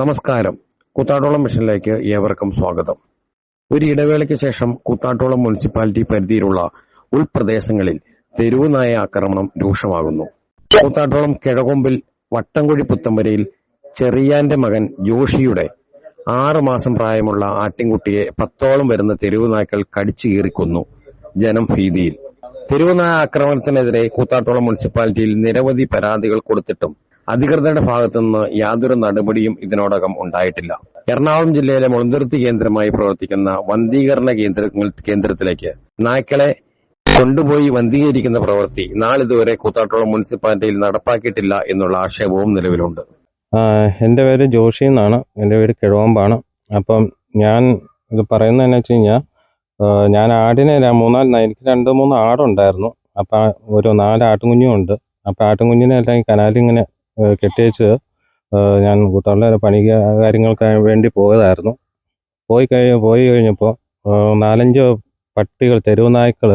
നമസ്കാരം. കൂത്താട്ടോളം മിഷനിലേക്ക് ഏവർക്കും സ്വാഗതം. ഒരു ഇടവേളയ്ക്ക് ശേഷം കൂത്താട്ടോളം മുനിസിപ്പാലിറ്റി പരിധിയിലുള്ള ഉൾപ്രദേശങ്ങളിൽ തെരുവ് നായ ആക്രമണം രൂക്ഷമാകുന്നു. കൂത്താട്ടോളം കിഴകൊമ്പിൽ വട്ടംകുഴി പുത്തമ്പരയിൽ ചെറിയാന്റെ മകൻ ജോഷിയുടെ ആറ് മാസം പ്രായമുള്ള ആട്ടിൻകുട്ടിയെ പത്തോളം വരുന്ന തെരുവ് നായ്ക്കൾ കടിച്ചു കീറിക്കൊന്നു ജനം ഭീതിയിൽ. തെരുവുനായ ആക്രമണത്തിനെതിരെ കൂത്താട്ടോളം മുനിസിപ്പാലിറ്റിയിൽ നിരവധി പരാതികൾ കൊടുത്തിട്ടും അധികൃതരുടെ ഭാഗത്തുനിന്ന് യാതൊരു നടപടിയും ഇതിനോടകം ഉണ്ടായിട്ടില്ല. എറണാകുളം ജില്ലയിലെ മുളന്തുരുത്തി കേന്ദ്രമായി പ്രവർത്തിക്കുന്ന വന്ധീകരണ കേന്ദ്രങ്ങൾ കേന്ദ്രത്തിലേക്ക് നായ്ക്കളെ കൊണ്ടുപോയി വന്ധീകരിക്കുന്ന പ്രവൃത്തി നാളിതുവരെ കൂത്താട്ടോളം മുനിസിപ്പാലിറ്റിയിൽ നടപ്പാക്കിയിട്ടില്ല എന്നുള്ള ആക്ഷേപവും നിലവിലുണ്ട്. എന്റെ പേര് ജോഷി എന്നാണ്. എന്റെ പേര് കിഴവമ്പാണ്. അപ്പം ഞാൻ ഇത് പറയുന്നത് എന്ന് വെച്ച് കഴിഞ്ഞാൽ ഞാൻ ആടിനെ മൂന്നാൽ എനിക്ക് രണ്ട് മൂന്ന് ആടുണ്ടായിരുന്നു. അപ്പം ഒരു നാല് ആട്ടുംകുഞ്ഞും ഉണ്ട്. അപ്പം ആട്ടുംകുഞ്ഞിനെ എല്ലാം കനാലിൽ ഏ, ഞാൻ കൂട്ടാളിലെ പണി കാര്യങ്ങൾക്ക് വേണ്ടി പോയതായിരുന്നു. പോയി കഴിഞ്ഞ് പോയി കഴിഞ്ഞപ്പോൾ നാലഞ്ച് പട്ടികൾ തെരുവ് നായ്ക്കൾ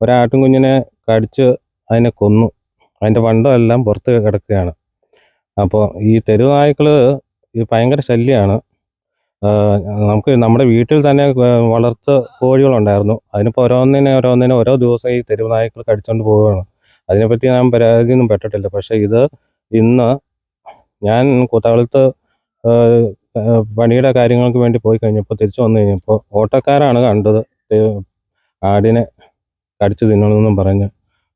ഒരാട്ടും കുഞ്ഞിനെ കടിച്ച് അതിനെ കൊന്നു. അതിന്റെ വണ്ടമെല്ലാം പുറത്ത് കിടക്കുകയാണ്. അപ്പോൾ ഈ തെരുവ് നായ്ക്കൾ ഈ ഭയങ്കര ശല്യമാണ് നമുക്ക് നമ്മുടെ വീട്ടിൽ തന്നെ വളർത്ത് കോഴികളുണ്ടായിരുന്നു. അതിനിപ്പോൾ ഓരോന്നിനെ ഓരോന്നിനെ ഓരോ ദിവസം ഈ തെരുവ് നായ്ക്കൾ കടിച്ചുകൊണ്ട് പോവുകയാണ്. അതിനെപ്പറ്റി ഞാൻ പരാതിയൊന്നും പെട്ടിട്ടില്ല. പക്ഷേ ഇത് ഇന്ന് ഞാൻ ഏർ, പണിയുടെ കാര്യങ്ങൾക്ക് വേണ്ടി പോയി കഴിഞ്ഞപ്പോൾ തിരിച്ചു വന്നു കഴിഞ്ഞപ്പോൾ ഓട്ടോക്കാരാണ് കണ്ടത്. ആടിനെ കടിച്ചു തിന്നണമെന്നും പറഞ്ഞ്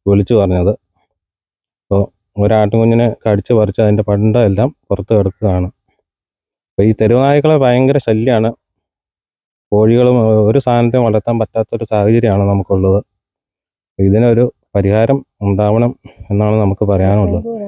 വിളിച്ചു പറഞ്ഞത്. അപ്പോൾ ഒരാട്ടുകുഞ്ഞിനെ കടിച്ച് പറിച്ച് അതിന്റെ പണ്ട എല്ലാം പുറത്ത് കിടക്കുകയാണ്. അപ്പോൾ ഈ തെരുവായ്ക്കളെ ഭയങ്കര ശല്യമാണ് കോഴികളും ഒരു സാധനത്തെയും വളർത്താൻ പറ്റാത്തൊരു സാഹചര്യമാണ് നമുക്കുള്ളത്. ഇതിനൊരു പരിഹാരം ഉണ്ടാവണം എന്നാണ് നമുക്ക് പറയാനുള്ളത്.